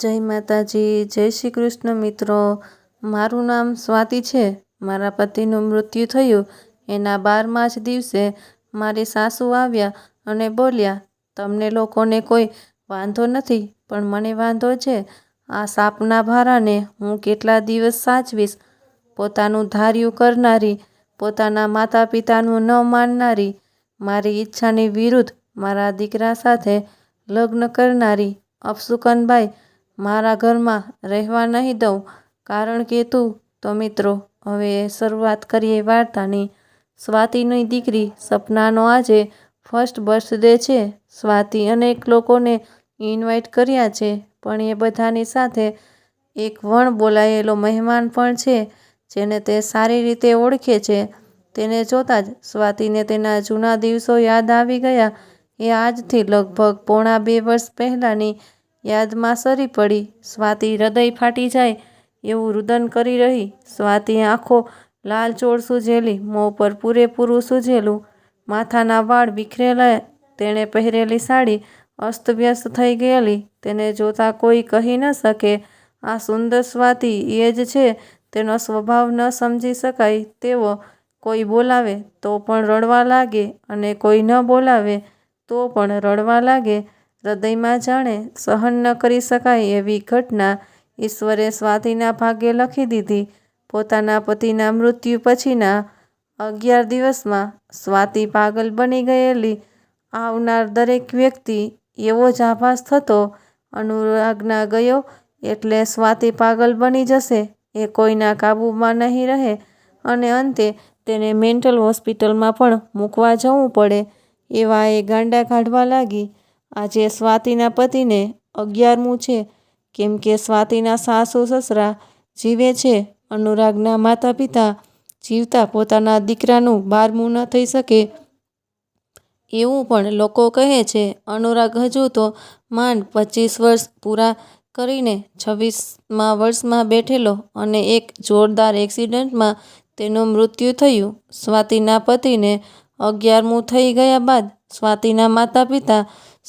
જય માતાજી, જય શ્રી કૃષ્ણ મિત્રો. મારું નામ સ્વાતિ છે. મારા પતિનું મૃત્યુ થયું. એના બારમા જ દિવસે મારી સાસુ આવ્યા અને બોલ્યા, તમને લોકોને કોઈ વાંધો નથી, પણ મને વાંધો છે. આ સાપના ભારાને હું કેટલા દિવસ સાચવીશ? પોતાનું ધાર્યું કરનારી, પોતાના માતા પિતાનું ન માનનારી, મારી ઈચ્છાની વિરુદ્ધ મારા દીકરા સાથે લગ્ન કરનારી અપશુકનબાઈ મારા ઘરમાં રહેવા નહીં દઉં, કારણ કે તું તો મિત્રો, હવે શરૂઆત કરીએ વાર્તાની. સ્વાતિની દીકરી સપનાનો આજે ફર્સ્ટ બર્થડે છે. સ્વાતિ અનેક લોકોને ઇન્વાઇટ કર્યા છે, પણ એ બધાની સાથે એક વણ બોલાયેલો મહેમાન પણ છે, જેને તે સારી રીતે ઓળખે છે. તેને જોતાં જ સ્વાતિને તેના જૂના દિવસો યાદ આવી ગયા. એ આજથી લગભગ પોણા બે વર્ષ પહેલાંની યાદમાં સરી પડી. સ્વાતિ હૃદય ફાટી જાય એવું રુદન કરી રહી. સ્વાતિ આંખો લાલચોળ સૂજેલી, મોં પર પૂરેપૂરું સૂજેલું. માથાના વાળ વિખરેલા તેણે પહેરેલી સાડી અસ્તવ્યસ્ત થઈ ગયેલી. તેને જોતાં કોઈ કહી ન શકે, આ સુંદર સ્વાતિ એ જ છે. તેનો સ્વભાવ ન સમજી શકાય. તેવો કોઈ બોલાવે તો પણ રડવા લાગે અને કોઈ ન બોલાવે તો પણ રડવા લાગે. હૃદયમાં જાણે સહન ન કરી શકાય એવી ઘટના ઈશ્વરે સ્વાતિના ભાગે લખી દીધી. પોતાના પતિના મૃત્યુ પછીના અગિયાર દિવસમાં સ્વાતિ પાગલ બની ગયેલી. આવનાર દરેક વ્યક્તિ એવો જ આભાસ થતો, અનુરાગના ગયો એટલે સ્વાતિ પાગલ બની જશે. એ કોઈના કાબૂમાં નહીં રહે અને અંતે તેને મેન્ટલ હોસ્પિટલમાં પણ મૂકવા જવું પડે એવા એ ગાંડા કાઢવા લાગી. આજે સ્વાતિના પતિને અગિયારમું છે. કેમ કે સ્વાતિના સાસુ સસરા જીવે છે, અનુરાગના માતા પિતા જીવતા પોતાના દીકરાનું બારમું ન થઈ શકે એવું પણ લોકો કહે છે. અનુરાગ હજુ તો માંડ પચીસ વર્ષ પૂરા કરીને છવ્વીસમા વર્ષમાં બેઠેલો અને એક જોરદાર એક્સિડન્ટમાં તેનું મૃત્યુ થયું. સ્વાતિના પતિને અગિયારમું થઈ ગયા બાદ સ્વાતિના માતા પિતા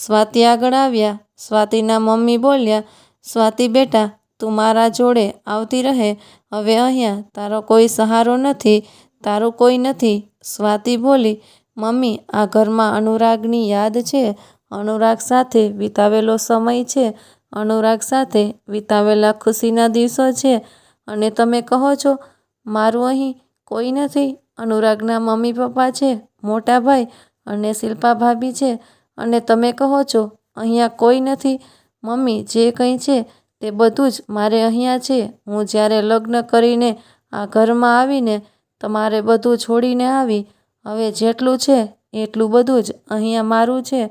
સ્વાતિ આગળ આવ્યા. સ્વાતિના મમ્મી બોલ્યા, સ્વાતિ બેટા, તું મારા જોડે આવતી રહે. હવે અહીંયા તારો કોઈ સહારો નથી, તારું કોઈ નથી. સ્વાતિ બોલી, મમ્મી, આ ઘરમાં અનુરાગની યાદ છે. અનુરાગ સાથે વિતાવેલો સમય છે. અનુરાગ સાથે વિતાવેલા ખુશીના દિવસો છે. અને તમે કહો છો, મારું અહીં કોઈ નથી. અનુરાગના મમ્મી પપ્પા છે, મોટા ભાઈ અને શિલ્પા ભાભી છે. અને તમે કહો છો, અહીંયા કોઈ નથી. મમ્મી, જે કંઈ છે તે બધું જ મારે અહીંયા છે. હું જ્યારે લગ્ન કરીને આ ઘરમાં આવીને તમારે બધું છોડીને આવી, હવે જેટલું છે એટલું બધું જ અહીંયા મારું છે.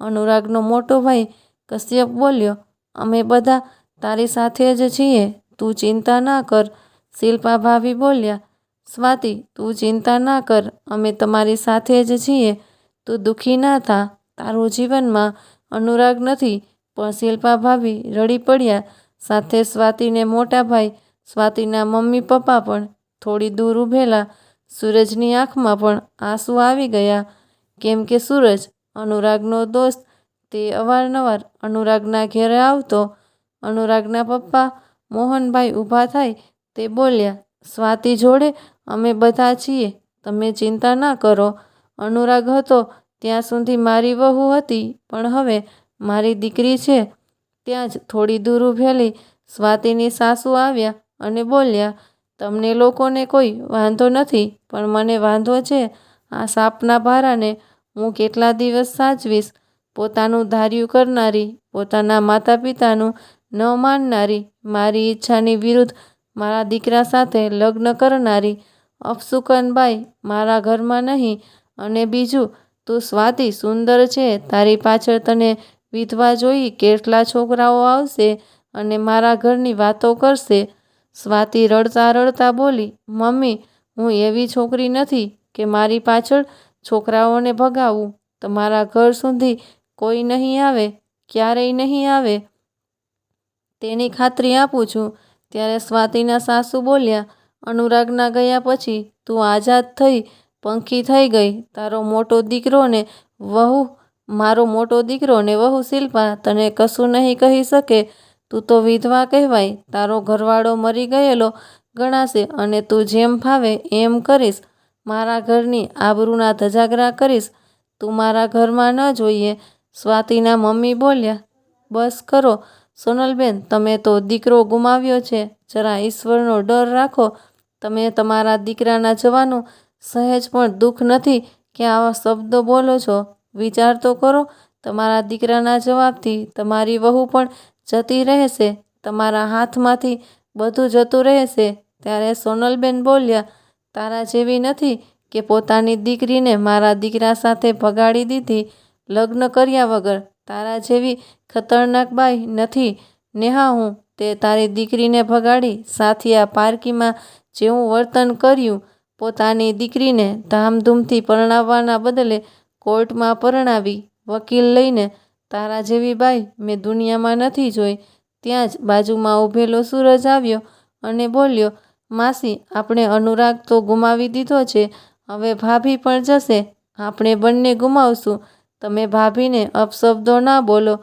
અનુરાગનો મોટો ભાઈ કશ્યપ બોલ્યો, અમે બધા તારી સાથે જ છીએ. તું ચિંતા ના કર. શિલ્પા ભાભી બોલ્યા, સ્વાતિ, તું ચિંતા ના કર. અમે તમારી સાથે જ છીએ. તું દુઃખી ના થા. તારું જીવનમાં અનુરાગ નથી, પણ શિલ્પા ભાભી રડી પડ્યા. સાથે સ્વાતિને મોટા ભાઈ, સ્વાતિના મમ્મી પપ્પા પણ થોડી દૂર ઊભેલા સૂરજની આંખમાં પણ આંસુ આવી ગયા. કેમ કે સૂરજ અનુરાગનો દોસ્ત, તે અવારનવાર અનુરાગના ઘેરે આવતો. અનુરાગના પપ્પા મોહનભાઈ ઊભા થાય તે બોલ્યા, સ્વાતિ જોડે અમે બધા છીએ, તમે ચિંતા ના કરો. અનુરાગ હતો ત્યાં સુધી મારી વહુ હતી, પણ હવે મારી દીકરી છે. ત્યાં જ થોડી દૂર ઊભેલી સ્વાતિની સાસુ આવ્યા અને બોલ્યા, તમને લોકોને કોઈ વાંધો નથી, પણ મને વાંધો છે. આ સાપના ભારાને હું કેટલા દિવસ સાચવીશ? પોતાનું ધાર્યું કરનારી, પોતાના માતા પિતાનું ન માનનારી, મારી ઈચ્છાની વિરુદ્ધ મારા દીકરા સાથે લગ્ન કરનારી અપશુકનબાઈ મારા ઘરમાં નહીં અને બીજું તું સ્વાતિ સુંદર છે, તારી પાછળ તને વિધવા જોઈ કેટલા છોકરાઓ આવશે અને મારા ઘરની વાતો કરશે. સ્વાતિ રડતા રડતા બોલી, મમ્મી, હું એવી છોકરી નથી કે મારી પાછળ છોકરાઓને ભગાવું. તમારા ઘર સુધી કોઈ નહીં આવે, ક્યારેય નહીં આવે. તેની ખાતરી આપું છું. ત્યારે સ્વાતિના સાસુ બોલ્યા, અનુરાગના ગયા પછી તું આઝાદ થઈ પંખી થઈ ગઈ. તારો મોટો દીકરો ને વહુ, મારો મોટો દીકરો ને વહુ શિલ્પા, તને કશું નહીં કહી શકે. તું તો વિધવા કહેવાય. તારો ઘરવાળો મરી ગયેલો ગણાશે અને તું જેમ ફાવે એમ કરીશ. મારા ઘરની આબરૂના ધજાગરા કરીશ. તું મારા ઘરમાં ન જોઈએ. સ્વાતિના મમ્મી બોલ્યા, બસ કરો. સોનલબેન, તમે તો દીકરો ગુમાવ્યો છે. જરા ઈશ્વરનો ડર રાખો. તમે તમારા દીકરાના જવાનું સહેજ પણ દુઃખ નથી કે આવા શબ્દો બોલો છો. વિચાર તો કરો, તમારા દીકરાના જવાબથી તમારી વહુ પણ જતી રહેશે, તમારા હાથમાંથી બધું જતું રહેશે. ત્યારે સોનલબેન બોલ્યા, તારા જેવી નથી કે પોતાની દીકરીને મારા દીકરા સાથે ભગાડી દીધી, લગ્ન કર્યા વગર. તારા જેવી ખતરનાક બાઈ નથી. નેહા હું તે તારી દીકરીને ભગાડી સાથિયા પારકીમાં જેવું વર્તન કર્યું. પોતાની દીકરીને ધામધૂમથી પરણાવવાના બદલે કોર્ટમાં પરણાવી વકીલ લઈને, તારા જેવી બાઈ મેં દુનિયામાં નથી જોઈ. ત્યાં જ બાજુમાં ઊભેલો સૂરજ આવ્યો અને બોલ્યો, માસી, આપણે અનુરાગ તો ગુમાવી દીધો છે, હવે ભાભી પણ જશે. આપણે બંને ગુમાવશું. તમે ભાભીને અપશબ્દો ના બોલો.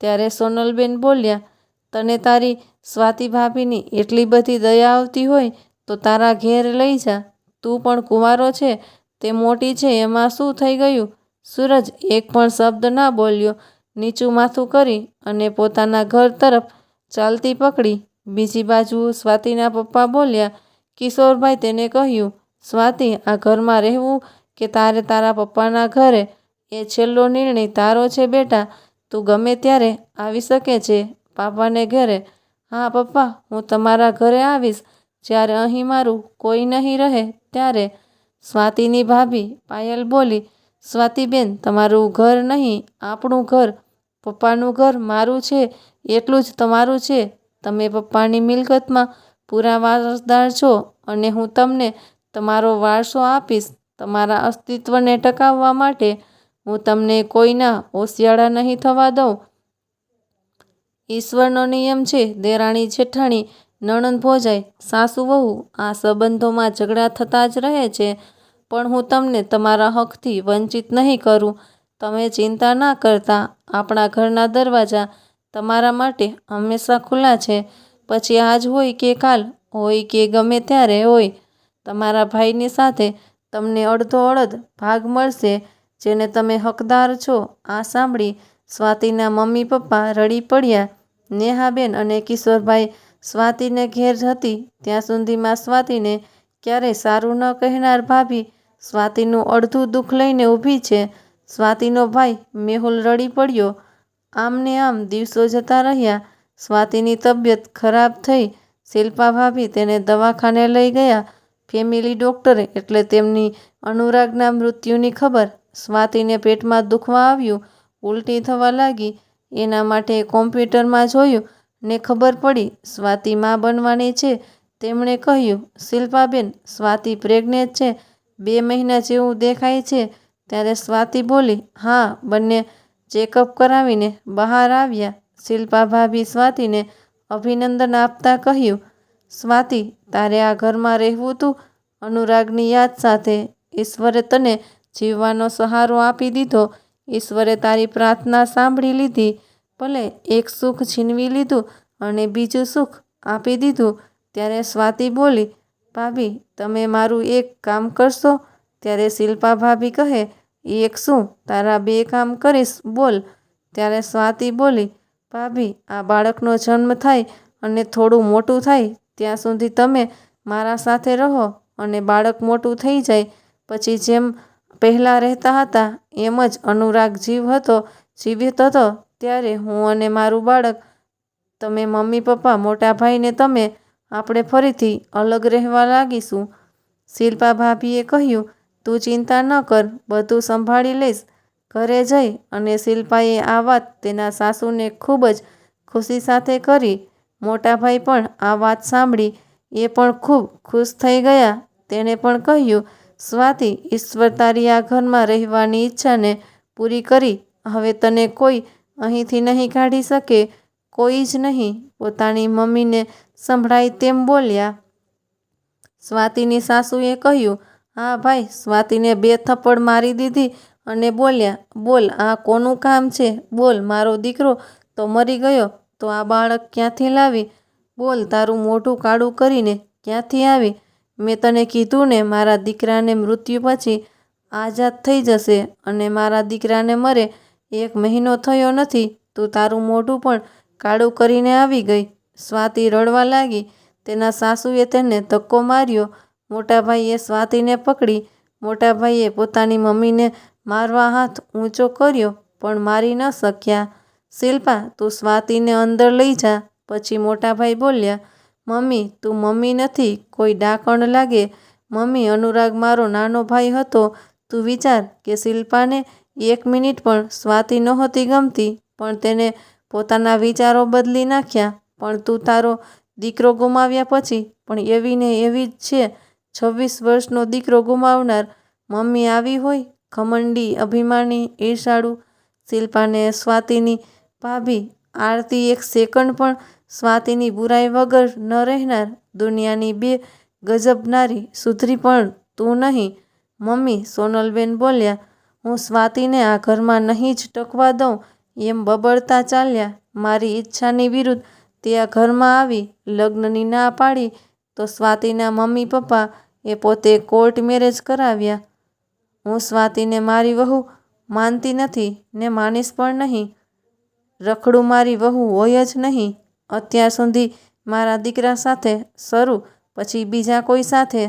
ત્યારે સોનલબેન બોલ્યા, તને તારી સ્વાતિ ભાભીની એટલી બધી દયા આવતી હોય તો તારા ઘેર લઈ જા. તું પણ કુંવારો છે, તે મોટી છે, એમાં શું થઈ ગયું? સૂરજ એક પણ શબ્દ ના બોલ્યો. નીચું માથું કરી અને પોતાના ઘર તરફ ચાલતી પકડી. બીજી બાજુ સ્વાતિના પપ્પા બોલ્યા, કિશોરભાઈ, તેને કહ્યું, સ્વાતિ, આ ઘરમાં રહેવું કે તારે તારા પપ્પાના ઘરે? એ છેલ્લો નિર્ણય તારો છે બેટા. તું ગમે ત્યારે આવી શકે છે પાપાને ઘરે. હા પપ્પા, હું તમારા ઘરે આવીશ. જ્યારે અહીં મારું કોઈ નહીં રહે, ત્યારે સ્વાતિની ભાભી પાયલ બોલી, સ્વાતિબેન, તમારું ઘર નહીં, આપણું ઘર, પપ્પાનું ઘર મારું છે, એટલું જ તમારું છે. તમે પપ્પાની મિલકતમાં પૂરા વારસદાર છો અને હું તમને તમારો વારસો આપીશ. તમારા અસ્તિત્વને ટકાવવા માટે હું તમને કોઈના ઓશિયાળા નહીં થવા દઉં. ઈશ્વરનો નિયમ છે, દેરાણી જેઠાણી નણંદ ભોજાઈ, સાસુ વહુ, આ સંબંધોમાં ઝઘડા થતા જ રહે છે, પણ હું તમને તમારા હકથી વંચિત નહીં કરું. તમે ચિંતા ના કરતા. આપણા ઘરના દરવાજા તમારા માટે હંમેશા ખુલ્લા છે. પછી આજ હોય કે કાલ, હોય કે ગમે ત્યારે હોય, તમારા ભાઈની સાથે તમને અડધો અડધ ભાગ મળશે, જેને તમે હકદાર છો. આ સાંભળી સ્વાતિના મમ્મી પપ્પા રડી પડ્યા. નેહાબેન અને કિશોરભાઈ સ્વાતિને ઘેર હતી. ત્યાં સુધીમાં સ્વાતિને ક્યારેય સારું ન કહેનાર ભાભી સ્વાતિનું અડધું દુઃખ લઈને ઊભી છે. સ્વાતિનો ભાઈ મેહુલ રડી પડ્યો. આમને આમ દિવસો જતા રહ્યા. સ્વાતિની તબિયત ખરાબ થઈ. શિલ્પા ભાભી તેને દવાખાને લઈ ગયા. ફેમિલી ડૉક્ટરે એટલે તેમની અનુરાગના મૃત્યુની ખબર. સ્વાતિને પેટમાં દુખવા આવ્યું. ઉલટી થવા લાગી. એના માટે કોમ્પ્યુટરમાં જોયું. ને ખબર પડી સ્વાતિ માં બનવાની છે. તેમણે કહ્યું, શિલ્પાબેન, સ્વાતિ પ્રેગ્નેન્ટ છે. બે મહિના જેવું દેખાય છે. ત્યારે સ્વાતિ બોલી, હા, બંને ચેકઅપ કરાવીને બહાર આવ્યા. શિલ્પા ભાભી સ્વાતિને અભિનંદન આપતા કહ્યું, સ્વાતિ, તારે આ ઘરમાં રહેવું તું? અનુરાગની યાદ સાથે ઈશ્વરે તને જીવવાનો સહારો આપી દીધો. ઈશ્વરે તારી પ્રાર્થના સાંભળી લીધી. ભલે એક સુખ છીનવી લીધું અને બીજું સુખ આપી દીધું, ત્યારે સ્વાતિ બોલી, ભાભી, તમે મારું એક કામ કરશો. ત્યારે શિલ્પા ભાભી કહે, એક શું? તારા બે કામ કરીશ, બોલ. ત્યારે સ્વાતિ બોલી, ભાભી, આ બાળકનો જન્મ થાય અને થોડું મોટું થાય, ત્યાં સુધી તમે મારા સાથે રહો અને બાળક મોટું થઈ જાય. પછી જેમ પહેલાં રહેતા હતા, એમ જ અનુરાગ જીવ હતો, જીવિત હતો ત્યારે હું અને મારું બાળક, તમે મમ્મી, પપ્પા, મોટા ભાઈને તમે, આપણે ફરીથી અલગ રહેવા લાગીશું. શિલ્પા ભાભીએ કહ્યું, તું ચિંતા ન કર, બધું સંભાળી લઈશ. ઘરે જઈ અને શિલ્પાએ આ વાત તેના સાસુને ખૂબ જ ખુશી સાથે કરી. મોટા ભાઈ પણ આ વાત સાંભળી, એ પણ ખૂબ ખુશ થઈ ગયા. તેણે પણ કહ્યું, સ્વાતિ, ઈશ્વર તારી આ ઘરમાં રહેવાની ઈચ્છાને પૂરી કરી. હવે તને કોઈ અહીંથી નહીં કાઢી શકે. કોઈ જ નહીં. પોતાની મમ્મીને સંભળાય તેમ બોલ્યા. સ્વાતિની સાસુએ કહ્યું, હા ભાઈ. સ્વાતિને બે થપ્પડ મારી દીધી અને બોલ્યા, બોલ, આ કોનું કામ છે? બોલ, મારો દીકરો તો મરી ગયો. તો આ બાળક ક્યાંથી લાવી? બોલ, તારું મોઢું કાળું કરીને ક્યાંથી આવી? મેં તને કીધું ને, મારા દીકરાને મૃત્યુ પછી આઝાદ થઈ જશે અને મારા દીકરાને મરે. એક મહિનો થયો નથી તું તારું મોઢું પણ કાળું કરીને આવી ગઈ. સ્વાતિ રડવા લાગી. તેના સાસુએ તેને ધક્કો માર્યો. મોટાભાઈએ સ્વાતિને પકડી. મોટાભાઈએ પોતાની મમ્મીને મારવા હાથ ઊંચો કર્યો, પણ મારી ન શક્યા. શિલ્પા, તું સ્વાતિને અંદર લઈ જા. પછી મોટાભાઈ બોલ્યા, મમ્મી, તું મમ્મી નથી, કોઈ ડાકણ લાગે. મમ્મી, અનુરાગ મારો નાનો ભાઈ હતો. તું વિચાર કે શિલ્પાને એક મિનિટ પણ સ્વાતિ નહોતી ગમતી, પણ તેને પોતાના વિચારો બદલી નાખ્યા. પણ તું તારો દીકરો ગુમાવ્યા પછી, પણ એવી ને એવી જ છે. છવ્વીસ વર્ષનો દીકરો ગુમાવનાર મમ્મી આવી હોય? ઘમંડી અભિમાની ઈર્ષાળુ શિલ્પાને સ્વાતિની ભાભી આરતી એક સેકન્ડ પણ સ્વાતિની બુરાઈ વગર ન રહેનાર. દુનિયાની બે ગજબનારી સુધરી પણ તું નહીં. મમ્મી સોનલબેન બોલ્યા હું સ્વાતિને આ ઘરમાં નહીં જ ટકવા દઉં, એમ બબડતા ચાલ્યા. મારી ઈચ્છાની વિરુદ્ધ તે આ ઘરમાં આવી, લગ્નની ના પાડી, તો સ્વાતિના મમ્મી પપ્પા એ પોતે કોર્ટ મેરેજ કરાવ્યા. હું સ્વાતિને મારી વહુ માનતી નથી, ને માનીશ પણ નહીં. રખડું મારી વહુ હોય જ નહીં. અત્યાર સુધી મારા દીકરા સાથે શરૂ પછી બીજા કોઈ સાથે.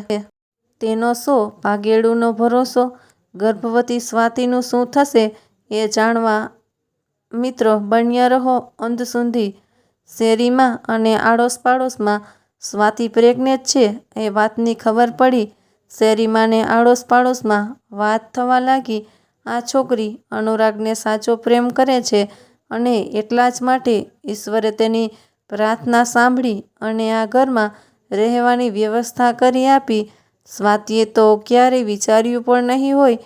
તેનો શો ભાગેડુનો ભરોસો ગર્ભવતી સ્વાતિનું શું થશે એ જાણવા મિત્રો બન્યા રહો અંત સુધી શેરીમાં અને આડોશ પાડોશમાં સ્વાતિ પ્રેગ્નેટ છે એ વાતની ખબર પડી. શેરીમાંને આડોશ પાડોશમાં વાત થવા લાગી. આ છોકરી અનુરાગને સાચો પ્રેમ કરે છે અને એટલા જ માટે ઈશ્વરે તેની પ્રાર્થના સાંભળી અને આ ઘરમાં રહેવાની વ્યવસ્થા કરી આપી. સ્વાતિએ તો ક્યારેય વિચાર્યું પણ નહીં હોય,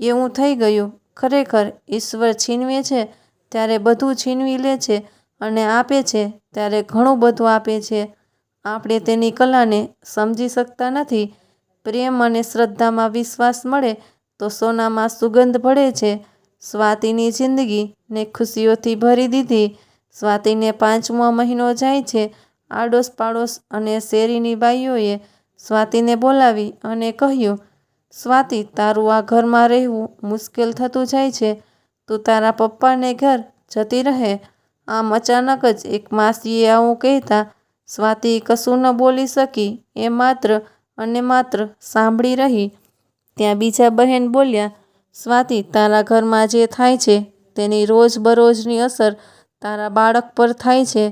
એવું થઈ ગયું. ખરેખર ઈશ્વર છીનવે છે, ત્યારે બધું છીનવી લે છે અને આપે છે, ત્યારે ઘણું બધું આપે છે. આપણે તેની કલાને સમજી શકતા નથી. પ્રેમ અને શ્રદ્ધામાં વિશ્વાસ મળે તો સોનામાં સુગંધ ભળે છે. સ્વાતિની જિંદગીને ખુશીઓથી ભરી દીધી. સ્વાતિને પાંચમો મહિનો જાય છે. આડોશ પાડોશ અને શેરીની બાઈઓએ સ્વાતિને બોલાવી અને કહ્યું, સ્વાતિ, તારું આ ઘરમાં રહેવું મુશ્કેલ થતું જાય છે. તું તારા પપ્પાને ઘર જતી રહે. આમ અચાનક જ એક માસીએ આવું કહેતા સ્વાતિ કશું ન બોલી શકી. એ માત્ર અને માત્ર સાંભળી રહી. ત્યાં બીજા બહેન બોલ્યા, સ્વાતિ, તારા ઘરમાં જે થાય છે તેની રોજબરોજની અસર તારા બાળક પર થાય છે.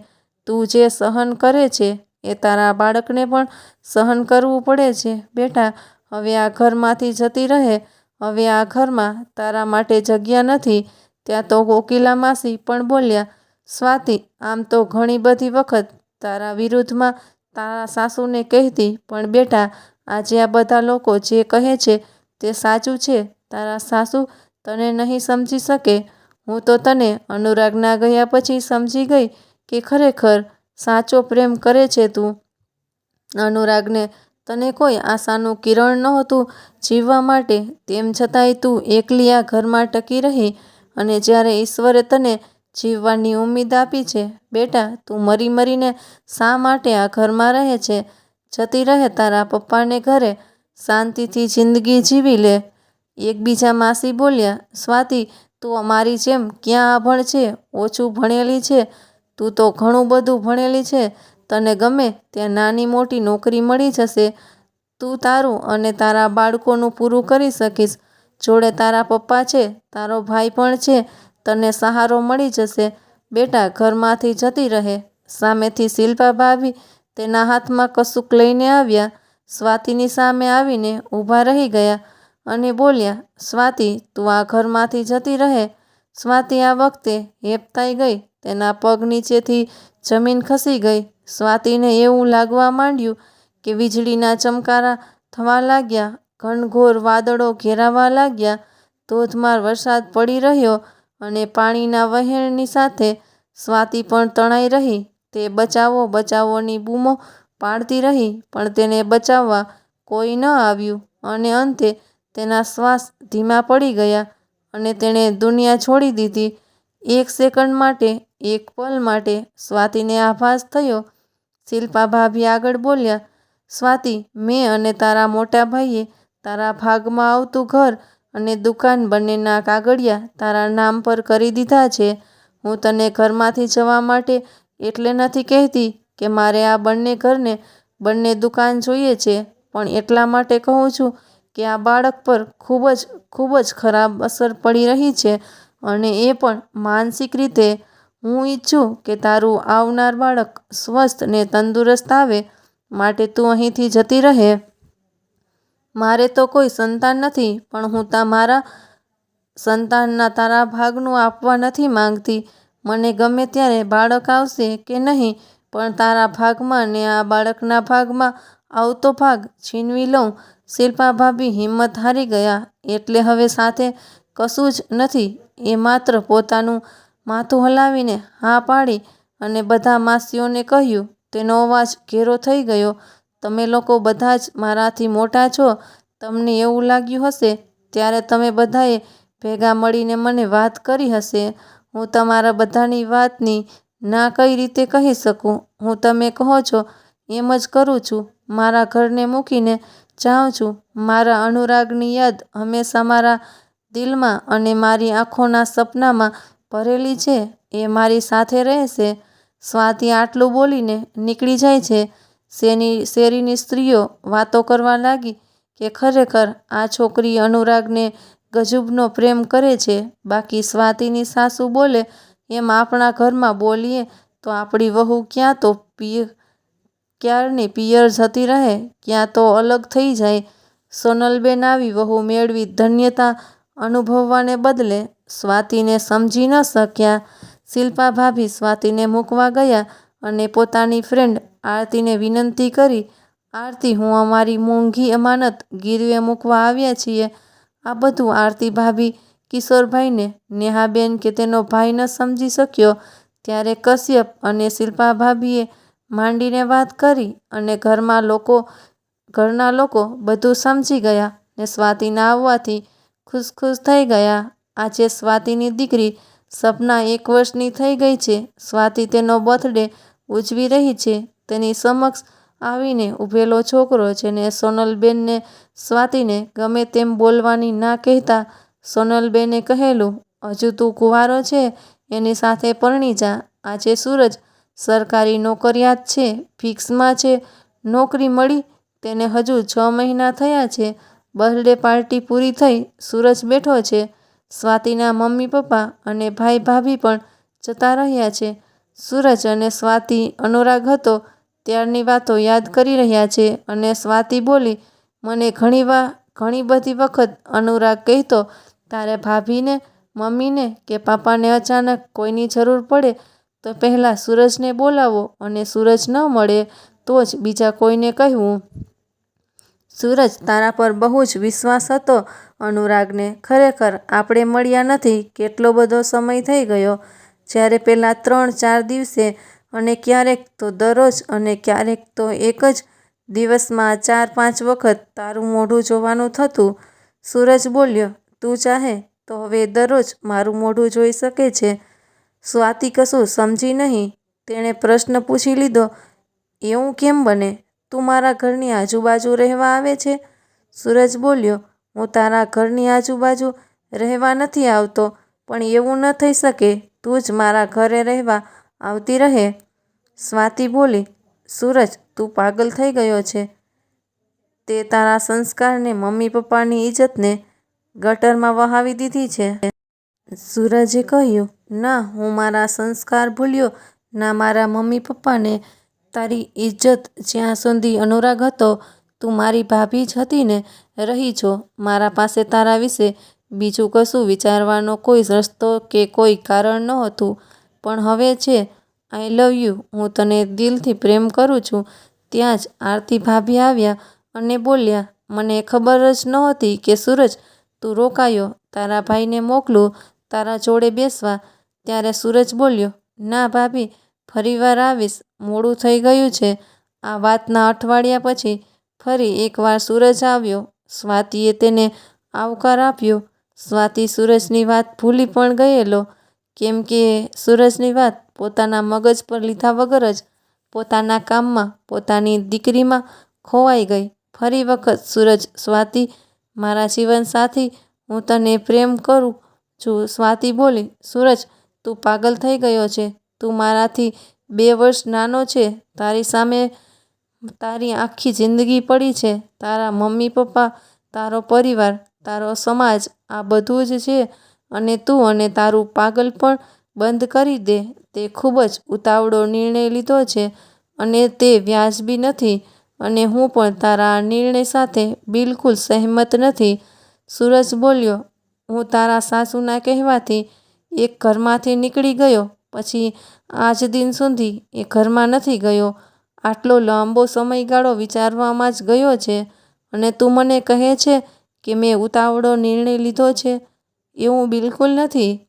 તું જે સહન કરે છે એ તારા બાળકને પણ સહન કરવું પડે છે. બેટા, હવે આ ઘરમાંથી જતી રહે. હવે આ ઘરમાં તારા માટે જગ્યા નથી. ત્યાં તો કોકિલા માસી પણ બોલ્યા, સ્વાતિ, આમ તો ઘણી બધી વખત તારા વિરુદ્ધમાં તારા સાસુને કહેતી, પણ બેટા, આજે આ બધા લોકો જે કહે છે તે સાચું છે. તારા સાસુ તને નહીં સમજી શકે. હું તો તને અનુરાગના ગયા પછી સમજી ગઈ કે ખરેખર સાચો પ્રેમ કરે છે તું. અનુરાગને, તને કોઈ આશાનું કિરણ નહોતું જીવવા માટે. તેમ છતાંય તું એકલી આ ઘરમાં ટકી રહી અને જ્યારે ઈશ્વરે તને જીવવાની ઉમ્મીદ આપી છે, બેટા, તું મરી મરીને શા માટે આ ઘરમાં રહે છે? જતી રહે તારા પપ્પાને ઘરે. શાંતિથી જિંદગી જીવી લે. એકબીજા માસી બોલ્યા, સ્વાતિ, તું અમારી જેમ ક્યાં અભણ છે? ઓછું ભણેલી છે? તું તો ઘણું બધું ભણેલી છે, તને ગમે ત્યાં નાની મોટી નોકરી મળી જશે. તું તારું અને તારા બાળકોનું પૂરું કરી શકીશ. જોડે તારા પપ્પા છે, તારો ભાઈ પણ છે, તને સહારો મળી જશે. બેટા ઘરમાંથી જતી રહે. સામેથી શિલ્પા ભાભી તેના હાથમાં કશુંક લઈને આવ્યા. સ્વાતિની સામે આવીને ઊભા રહી ગયા અને બોલ્યા, સ્વાતિ, તું આ ઘરમાંથી જતી રહે. સ્વાતિ આ વખતે હેપતાઈ ગઈ. તેના પગ નીચેથી જમીન ખસી ગઈ. સ્વાતિને એવું લાગવા માંડ્યું કે વીજળીના ચમકારા થવા લાગ્યા, ઘનઘોર વાદળો ઘેરાવા લાગ્યા, ધોધમાર વરસાદ પડી રહ્યો અને પાણીના વહેણની સાથે સ્વાતિ પણ તણાઈ રહી. તે બચાવો બચાવોની બૂમો પાડતી રહી, પણ તેને બચાવવા કોઈ ન આવ્યું અને અંતે તેના શ્વાસ ધીમા પડી ગયા અને તેણે દુનિયા છોડી દીધી. એક સેકન્ડ માટે, એક પલ માટે સ્વાતિને આભાસ થયો. શિલ્પા ભાભી આગળ બોલ્યા, સ્વાતિ, મેં અને તારા મોટા ભાઈએ તારા ભાગમાં આવતું ઘર અને દુકાન બંનેના કાગળિયા તારા નામ પર કરી દીધા છે. હું તને ઘરમાંથી જવા માટે એટલે નથી કહેતી કે મારે આ બંને ઘરને બંને દુકાન જોઈએ છે, પણ એટલા માટે કહું છું કે આ બાળક પર ખૂબ જ ખૂબ જ ખરાબ અસર પડી રહી છે. અને એ પણ માનસિક રીતે, હું ઈચ્છું કે તારું આવનાર બાળક સ્વસ્થ ને તંદુરસ્ત આવે, માટે તું અહીંથી જતી રહે. મારે તો કોઈ સંતાન નથી, પણ હું તા મારા સંતાનના તારા ભાગનું આપવા નથી માંગતી. મને ગમે ત્યારે બાળક આવશે કે નહીં, પણ તારા ભાગમાં ને આ બાળકના ભાગમાં આવતો ભાગ છીનવી લઉં. શિલ્પા ભાભી હિંમત હારી ગયા, એટલે હવે સાથે કશું જ નથી. એ માત્ર પોતાનું માથું હલાવીને હા પાડી અને બધા માસીઓને કહ્યું, તેનો અવાજ ઘેરો થઈ ગયો. તમે લોકો બધા જ મારાથી મોટા છો. તમને એવું લાગ્યું હશે? ત્યારે તમે બધાએ ભેગા મળીને મને વાત કરી હશે. હું તમારા બધાની વાતની ના કઈ રીતે કહી શકું? હું તમે કહો છો, એમ જ કરું છું. મારા ઘરને મૂકીને જાઉં છું. મારા અનુરાગની યાદ હંમેશા મારા દિલમાં અને મારી આંખોના સપનામાં ભરેલી છે, એ મારી સાથે રહેશે. સ્વાતિ આટલું બોલીને નીકળી જાય છે. શેની, શેરીની સ્ત્રીઓ વાતો કરવા લાગી કે ખરેખર આ છોકરી અનુરાગને ગજુબનો પ્રેમ કરે છે. બાકી સ્વાતિની સાસુ બોલે, એમ આપણા ઘરમાં બોલીએ તો આપણી વહુ ક્યાં તો પિય ક્યારની પિયર જતી રહે, ક્યાં તો અલગ થઈ જાય. સોનલબેન આવી વહુ મેળવી ધન્યતા અનુભવવાને બદલે સ્વાતિને સમજી ન શક્યા શિલ્પા ભાભી સ્વાતિને મૂકવા ગયા અને પોતાની ફ્રેન્ડ આરતીને વિનંતી કરી, આરતી, હું અમારી મોંઘી અમાનત ગીરવે મૂકવા આવ્યા છીએ. આ બધું આરતી ભાભી કિશોરભાઈને નેહાબેન કે તેનો ભાઈ ન સમજી શક્યો. ત્યારે કશ્યપ અને શિલ્પા ભાભીએ માંડીને વાત કરી અને ઘરમાં લોકો, ઘરના લોકો બધું સમજી ગયા ને સ્વાતિના આવવાથી ખુશ ખુશ થઈ ગયા. આજે સ્વાતિની દીકરી સપના એક વર્ષની થઈ ગઈ છે. સ્વાતિ તેનો બર્થડે ઉજવી રહી છે. તેની સમક્ષ આવીને ઊભેલો છોકરો છે ને સોનલબેનને સ્વાતિને ગમે તેમ બોલવાની ના કહેતા સોનલબેને કહેલું, હજુ તું કુંવારો છે? એની સાથે પરણી જા. આજે સૂરજ સરકારી નોકરિયાત છે, ફિક્સમાં છે. નોકરી મળી, તેને હજુ છ મહિના થયા છે. બર્થડે પાર્ટી પૂરી થઈ, સૂરજ બેઠો છે. સ્વાતિના મમ્મી પપ્પા અને ભાઈ ભાભી પણ જતા રહ્યા છે. સૂરજ અને સ્વાતિ અનુરાગ હતો, ત્યારની વાતો યાદ કરી રહ્યા છે અને સ્વાતિ બોલી, મને ઘણી વા, ઘણી બધી વખત અનુરાગ કહેતો, તારે ભાભીને, મમ્મીને કે પાપાને અચાનક કોઈની જરૂર પડે, તો પહેલાં સૂરજને બોલાવો અને સૂરજ ન મળે તો જ બીજા કોઈને કહેવું સૂરજ તારા પર બહુ જ વિશ્વાસ હતો. અનુરાગને ખરેખર આપણે મળ્યા નથી. કેટલો બધો સમય થઈ ગયો. જ્યારે પેલા ત્રણ ચાર દિવસે અને ક્યારેક તો દરરોજ અને ક્યારેક તો એક જ દિવસમાં ચાર પાંચ વખત તારું મોઢું જોવાનું થતું. સૂરજ બોલ્યો, તું ચાહે તો હવે દરરોજ મારું મોઢું જોઈ શકે છે. સ્વાતિ કશું સમજી નહીં. તેણે પ્રશ્ન પૂછી લીધો, એવું કેમ બને? તું મારા ઘરની આજુબાજુ રહેવા આવે છે? સૂરજ બોલ્યો, હું તારા ઘરની આજુબાજુ રહેવા નથી આવતો, પણ એવું ન થઈ શકે. તું જ મારા ઘરે રહેવા આવતી રહે. સ્વાતિ બોલી, સૂરજ, તું પાગલ થઈ ગયો છે. તે તારા સંસ્કારને મમ્મી પપ્પાની ઇજ્જતને ગટરમાં વહાવી દીધી છે. સૂરજે કહ્યું, ના, હું મારા સંસ્કાર ભૂલ્યો. ના, મારા મમ્મી પપ્પાને તારી ઇજ્જત જ્યાં સુધી અનુરાગ હતો, તું મારી ભાભી જ હતી ને, રહી છો મારા પાસે તારા વિશે બીજું કશું વિચારવાનો કોઈ રસ્તો કે કોઈ કારણ નહોતું. પણ હવે છે આઈ લવ યુ હું તને દિલથી પ્રેમ કરું છું. ત્યાં જ આરતી ભાભી આવ્યા અને બોલ્યા, મને ખબર જ નહોતી કે સૂરજ, તું રોકાયો. તારા ભાઈને મોકલું, તારા જોડે બેસવા. ત્યારે સૂરજ બોલ્યો, ના ભાભી ફરીવાર આવીશ. મોડું થઈ ગયું છે. આ વાતના અઠવાડિયા પછી ફરી એકવાર સૂરજ આવ્યો. સ્વાતિએ તેને આવકાર આપ્યો. સ્વાતિ સૂરજની વાત ભૂલી પણ ગયેલો. કેમ કે સૂરજની વાત પોતાના મગજ પર લીધા વગર જ પોતાના કામમાં, પોતાની દીકરીમાં ખોવાઈ ગઈ. ફરી વખત સૂરજ, સ્વાતિ, મારા જીવનસાથી હું તને પ્રેમ કરું છું. સ્વાતિ બોલી, સૂરજ, તું પાગલ થઈ ગયો છે. તું મારાથી બે વર્ષ નાનો છે, તારી સામે તારી આખી જિંદગી પડી છે, તારા મમ્મી પપ્પા, તારો પરિવાર, તારો સમાજ, આ બધું જ છે અને તું અને તારું પાગલ પણ બંધ કરી દે. તે ખૂબ જ ઉતાવળો નિર્ણય લીધો છે અને તે વ્યાજબી નથી અને હું પણ તારા આ નિર્ણય સાથે બિલકુલ સહેમત નથી. સૂરજ બોલ્યો, હું તારા સાસુના કહેવાથી એક ઘરમાંથી નીકળી ગયો. પછી આજ દિન સુધી એ ઘરમાં નથી ગયો. આટલો લાંબો સમયગાળો વિચારવામાં જ ગયો છે અને તું મને કહે છે કે મેં ઉતાવળો નિર્ણય લીધો છે. એવું બિલકુલ નથી.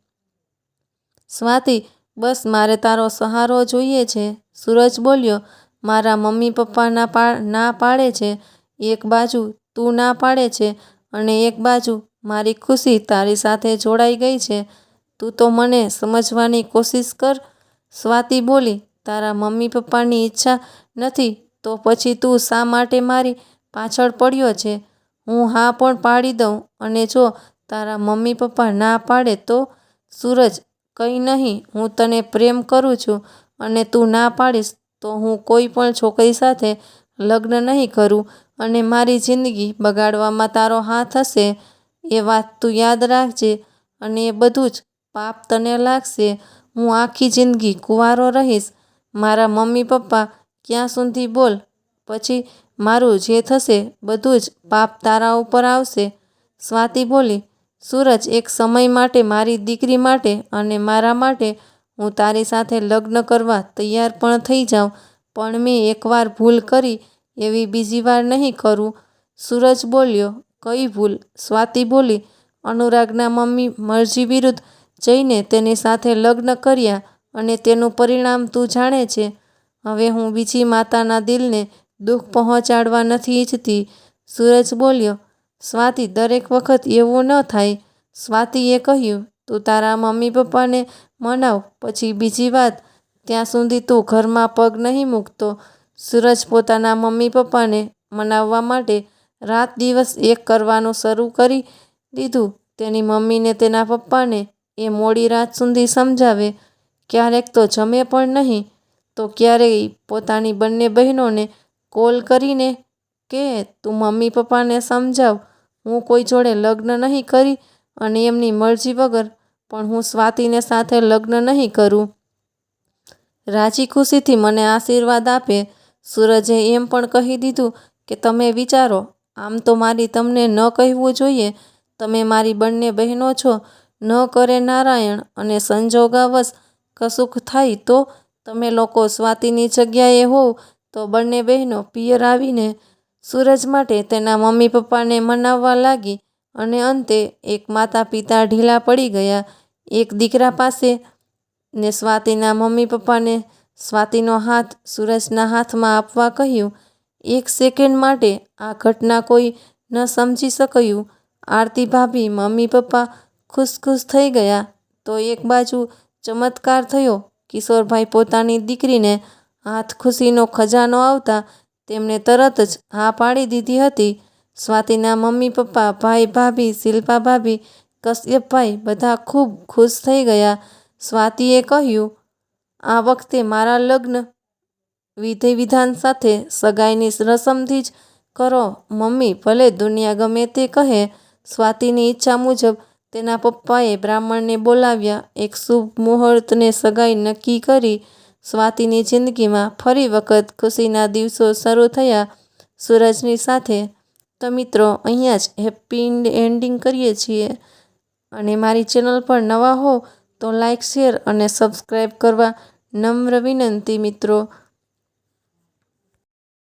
સ્વાતિ, બસ મારે તારો સહારો જોઈએ છે. સૂરજ બોલ્યો, મારા મમ્મી પપ્પા ના પા, ના પાડે છે. એક બાજુ તું ના પાડે છે અને એક બાજુ મારી ખુશી તારી સાથે જોડાઈ ગઈ છે. તું તો મને સમજવાની કોશિશ કર. સ્વાતિ બોલી, તારા મમ્મી પપ્પાની ઈચ્છા નથી, તો પછી તું શા માટે મારી પાછળ પડ્યો છે? હું હા પણ પાડી દઉં, અને જો તારા મમ્મી પપ્પા ના પાડે તો? સૂરજ, કંઈ નહીં, હું તને પ્રેમ કરું છું, અને તું ના પાડીશ તો હું કોઈ પણ છોકરી સાથે લગ્ન નહીં કરું, અને મારી જિંદગી બગાડવામાં તારો હાથ હશે. એ વાત તું યાદ રાખજે, અને એ બધું જ પાપ તને લાગશે, હું આખી જિંદગી કુંવારો રહીશ. મારા મમ્મી પપ્પા ક્યાં સુધી બોલ? પછી મારું જે થશે બધું જ પાપ તારા ઉપર આવશે. સ્વાતિ બોલી, સૂરજ એક સમય માટે મારી દીકરી માટે અને મારા માટે હું તારી સાથે લગ્ન કરવા તૈયાર પણ થઈ જાઉં, પણ મેં એકવાર ભૂલ કરી એવી બીજી વાર નહીં કરું. સૂરજ બોલ્યો, કઈ ભૂલ? સ્વાતિ બોલી, અનુરાગના મમ્મી મરજી વિરુદ્ધ જઈને તેની સાથે લગ્ન કર્યા અને તેનું પરિણામ તું જાણે છે. હવે હું બીજી માતાના દિલને દુઃખ પહોંચાડવા નથી ઈચ્છતી. સૂરજ બોલ્યો, સ્વાતિ, દરેક વખત એવું ન થાય. સ્વાતિએ કહ્યું, તું તારા મમ્મી પપ્પાને મનાવ, પછી બીજી વાત, ત્યાં સુધી તું ઘરમાં પગ નહીં મૂકતો. સૂરજ પોતાના મમ્મી પપ્પાને મનાવવા માટે રાત દિવસ એક કરવાનું શરૂ કરી દીધું. તેની મમ્મીને તેના પપ્પાને એ મોડી રાત સુધી સમજાવે, ક્યારેક તો જમે પણ નહીં, તો ક્યારેય પોતાની બંને બહેનોને કોલ કરીને કે, તું મમ્મી પપ્પાને સમજાવ, હું કોઈ જોડે લગ્ન નહીં કરી અને એમની મરજી વગર પણ હું સ્વાતિને સાથે લગ્ન નહીં કરું. રાજી ખુશીથી મને આશીર્વાદ આપે. સૂરજે એમ પણ કહી દીધું કે, તમે વિચારો, આમ તો મારી તમને ન કહેવું જોઈએ. તમે મારી બંને બહેનો છો ન કરે નારાયણ અને સંજોગાવશ કશુંક થાય તો તમે લોકો સ્વાતિની જગ્યાએ હોવ તો બંને બહેનો પિયર આવીને સૂરજ માટે તેના મમ્મી પપ્પાને મનાવવા લાગી અને અંતે એક માતા પિતા ઢીલા પડી ગયા. એક દીકરા પાસે ને સ્વાતિના મમ્મી પપ્પાને સ્વાતિનો હાથ સૂરજના હાથમાં આપવા કહ્યું, એક સેકન્ડ માટે આ ઘટના કોઈ ન સમજી શક્યું. આરતી ભાભી મમ્મી પપ્પા ખુશ ખુશ થઈ ગયા તો એક બાજુ ચમત્કાર થયો. કિશોરભાઈ પોતાની દીકરીને હાથ ખુશીનો ખજાનો આવતા તેમણે તરત જ હા પાડી દીધી હતી. સ્વાતિના મમ્મી, પપ્પા, ભાઈ, ભાભી, શિલ્પા ભાભી, કશ્યપભાઈ બધા ખૂબ ખુશ થઈ ગયા. સ્વાતિએ કહ્યું, આ વખતે મારા લગ્ન વિધિ વિધાન સાથે સગાઈની રસમથી જ કરો. મમ્મી ભલે દુનિયા ગમે તે કહે, સ્વાતિની ઈચ્છા મુજબ તેના પપ્પાએ બ્રાહ્મણને બોલાવ્યા, એક શુભ મુહૂર્તને સગાઈ નક્કી કરી સ્વાતિની જિંદગીમાં ફરી વખત ખુશીના દિવસો શરૂ થયા. સૂરજની સાથે, તો મિત્રો, અહીંયા જ હેપી એન્ડિંગ કરીએ છીએ અને મારી ચેનલ પર નવા હો તો લાઈક, શેર અને સબસ્ક્રાઈબ કરવા નમ્ર વિનંતી મિત્રો.